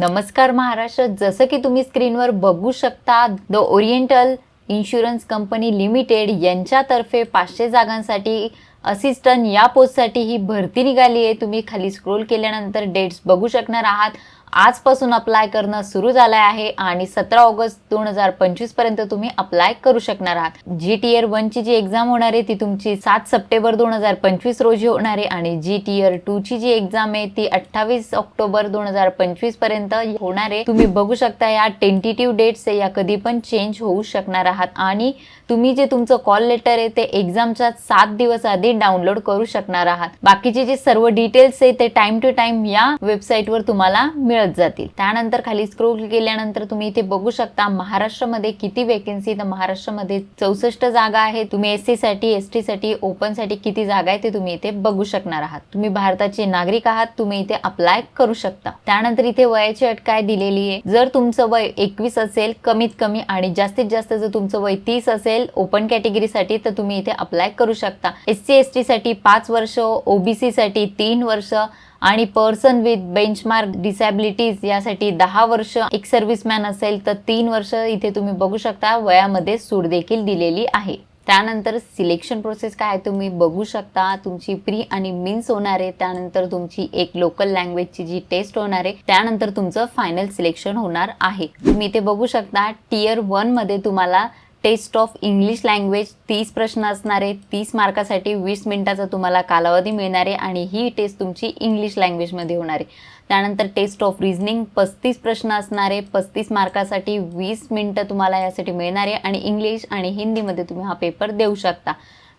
नमस्कार महाराष्ट्र. जसं की तुम्ही स्क्रीनवर बघू शकता the oriental insurance company limited यांच्यातर्फे पाचशे जागांसाठी असिस्टंट या पोस्टसाठी ही भरती निघाली आहे. तुम्ही खाली स्क्रोल केल्यानंतर डेट्स बघू शकणार आहात. आजपासून अप्लाय करणं सुरू झालं आहे आणि सतरा ऑगस्ट दोन हजार पंचवीसपर्यंत तुम्ही अप्लाय करू शकणार आहात. जी टीयर वनची जी एक्झाम होणार आहे ती तुमची सात सप्टेंबर दोन हजार पंचवीस रोजी होणार आहे आणि जी टीयर टू ची जी एक्झाम आहे ती अठ्ठावीस ऑक्टोबर दोन हजार पंचवीसपर्यंत होणार आहे. तुम्ही बघू शकता या टेंटेटिव्ह डेट्स आहे या कधी पण चेंज होऊ शकणार आहात आणि तुम्ही जे तुमचं कॉल लेटर आहे ते एक्झामच्या सात दिवस आधी डाउनलोड करू शकणार आहात. बाकीचे जे सर्व डिटेल्स आहे ते टाइम टू टाइम या वेबसाईटवर तुम्हाला मिळत जातील. त्यानंतर खाली स्क्रोल केल्यानंतर तुम्ही इथे बघू शकता महाराष्ट्रामध्ये किती वेकेन्सी तर महाराष्ट्रामध्ये चौसष्ट जागा आहे तुम्ही एस सी साठी एस टी साठी ओपनसाठी किती जागा आहे ते तुम्ही इथे बघू शकणार आहात. तुम्ही भारताचे नागरिक आहात तुम्ही इथे अप्लाय करू शकता. त्यानंतर इथे वयाची अट काय दिलेली आहे. जर तुमचं वय एकवीस असेल कमीत कमी आणि जास्तीत जास्त जर तुमचं वय तीस असेल ओपन कॅटेगरीसाठी तर तुम्ही इथे अप्लाय करू शकता. एस सी एस टी साठी पाच वर्ष ओबीसी साठी तीन वर्ष आणि पर्सन विथ बेंचमार्क डिसॅबिलिटीज यासाठी दहा वर्ष एक सर्व्हिसमॅन असेल तर तीन वर्ष इथे तुम्ही बघू शकता वयामध्ये सूट देखील दिलेली आहे. त्यानंतर सिलेक्शन प्रोसेस काय तुम्ही बघू शकता तुमची प्री आणि मिन्स होणार आहे त्यानंतर तुमची एक लोकल लँग्वेजची जी टेस्ट होणार आहे त्यानंतर तुमचं फायनल सिलेक्शन होणार आहे. तुम्ही इथे बघू शकता टीयर वनमध्ये तुम्हाला टेस्ट ऑफ इंग्लिश लँग्वेज तीस प्रश्न असणारे तीस मार्कासाठी वीस मिनिटाचा तुम्हाला कालावधी मिळणार आहे आणि ही टेस्ट तुमची इंग्लिश लँग्वेजमध्ये होणार आहे. त्यानंतर टेस्ट ऑफ रिझनिंग पस्तीस प्रश्न असणारे पस्तीस मार्कासाठी वीस मिनटं तुम्हाला यासाठी मिळणार आहे आणि इंग्लिश आणि हिंदीमध्ये तुम्ही हा पेपर देऊ शकता.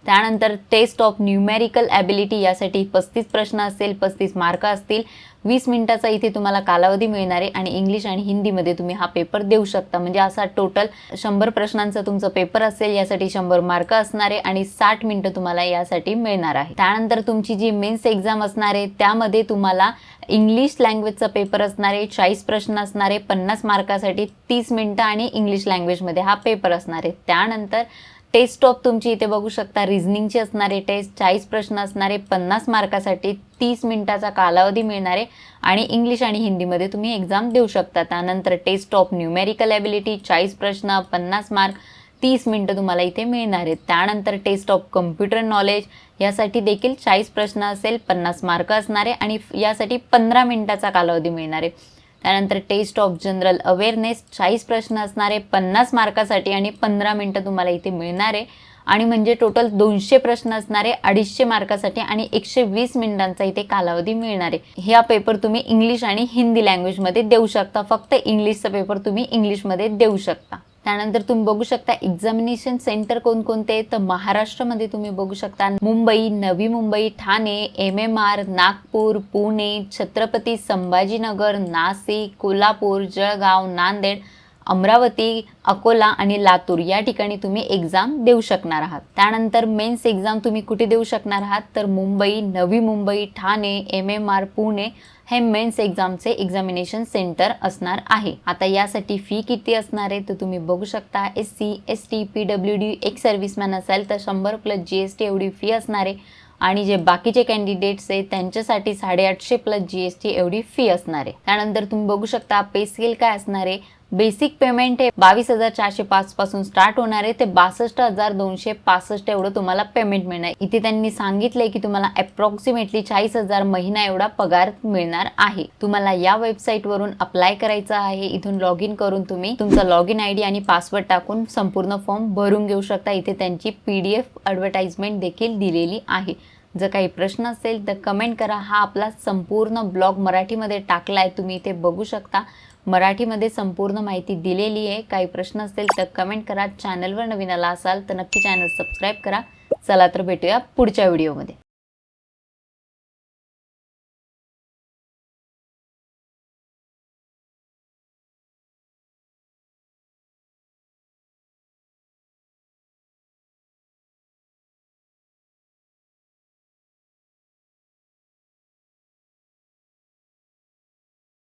त्यानंतर टेस्ट ऑफ न्यूमेरिकल ॲबिलिटी यासाठी पस्तीस प्रश्न असेल पस्तीस मार्क असतील. वीस मिनिटाचा इथे तुम्हाला कालावधी मिळणार आहे आणि इंग्लिश आणि हिंदीमध्ये तुम्ही हा पेपर देऊ शकता. म्हणजे असा टोटल शंभर प्रश्नांचा तुमचा पेपर असेल यासाठी शंभर मार्क असणार आहे आणि साठ मिनिटं तुम्हाला यासाठी मिळणार आहे. त्यानंतर तुमची जी मेन्स एक्झाम असणार आहे त्यामध्ये तुम्हाला इंग्लिश लँग्वेजचा पेपर असणार आहे चाळीस प्रश्न असणार आहे पन्नास मार्कासाठी तीस मिनटं आणि इंग्लिश लँग्वेजमध्ये हा पेपर असणार आहे. त्यानंतर टेस्ट ऑफ तुमची इथे बघू शकता. रिझनिंगची असणारे टेस्ट चाळीस प्रश्न असणारे पन्नास मार्कासाठी तीस मिनिटाचा कालावधी मिळणारे आणि इंग्लिश आणि हिंदीमध्ये तुम्ही एक्झाम देऊ शकता. त्यानंतर टेस्ट ऑफ न्यूमेरिकल ॲबिलिटी चाळीस प्रश्न पन्नास मार्क तीस मिनटं तुम्हाला इथे मिळणार आहेत. त्यानंतर टेस्ट ऑफ कम्प्युटर नॉलेज यासाठी देखील चाळीस प्रश्न असेल पन्नास मार्क असणारे आणि यासाठी पंधरा मिनिटाचा कालावधी मिळणार आहे. त्यानंतर टेस्ट ऑफ जनरल अवेअरनेस चाळीस प्रश्न असणारे पन्नास मार्कासाठी आणि पंधरा मिनटं तुम्हाला इथे मिळणार आहे. आणि म्हणजे टोटल दोनशे प्रश्न असणारे अडीचशे मार्कासाठी आणि एकशे वीस मिनिटांचा इथे कालावधी मिळणार आहे. हा पेपर तुम्ही इंग्लिश आणि हिंदी लँग्वेजमध्ये देऊ शकता. फक्त इंग्लिशचा पेपर तुम्ही इंग्लिशमध्ये देऊ शकता. त्यानंतर तुम्ही बघू शकता एक्झामिनेशन सेंटर कोणकोणते तर महाराष्ट्रामध्ये तुम्ही बघू शकता Mumbai Navi Mumbai Thane M M R Nagpur Pune Chhatrapati Sambhajinagar Nashik Kolhapur Jalgaon Nanded Amravati Akola आणि लातूर या ठिकाणी तुम्ही एक्झाम देऊ शकणार आहात. त्यानंतर मेन्स एक्झाम तुम्ही कुठे देऊ शकणार आहात? तर Mumbai Navi Mumbai Thane M M R Pune हे मेन्स एक्झामचे एक्झामिनेशन सेंटर असणार आहे. आता यासाठी फी किती असणार आहे? तर तुम्ही बघू शकता S C S T P W D एक सर्व्हिसमॅन असेल तर शंभर प्लस जी एस टी एवढी फी असणार आहे. आणि जे बाकीचे कॅन्डिडेट्स आहेत त्यांच्यासाठी साडेआठशे प्लस जी एस टी एवढी फी असणार आहे. त्यानंतर तुम्ही बघू शकता पे स्केल काय असणार आहे? बेसिक पेमेंट हे बावीस हजार चारशे पाच पासून स्टार्ट होणार आहे. ते बासष्ट हजार दोनशे पासष्ट एवढं तुम्हाला पेमेंट मिळणार. इथे त्यांनी सांगितलंय की तुम्हाला अप्रॉक्सिमेटली चाळीस हजार महिना एवढा पगार मिळणार आहे. तुम्हाला या वेबसाईट वरून अप्लाय करायचं आहे. इथून लॉग इन करून तुम्ही तुमचा लॉग इन आय डी आणि पासवर्ड टाकून संपूर्ण फॉर्म भरून घेऊ शकता. इथे त्यांची पी डी एफ ॲडव्हर्टाइजमेंट देखील दिलेली आहे. जर काही प्रश्न असेल तर कमेंट करा. हा आपला संपूर्ण ब्लॉग मराठीमध्ये टाकला आहे तुम्ही इथे बघू शकता. मराठीमध्ये संपूर्ण माहिती दिलेली आहे. काही प्रश्न असतील तर कमेंट करा. चॅनलवर नवीन आला असाल तर नक्की चॅनल सबस्क्राईब करा. चला तर भेटूया पुढच्या व्हिडिओमध्ये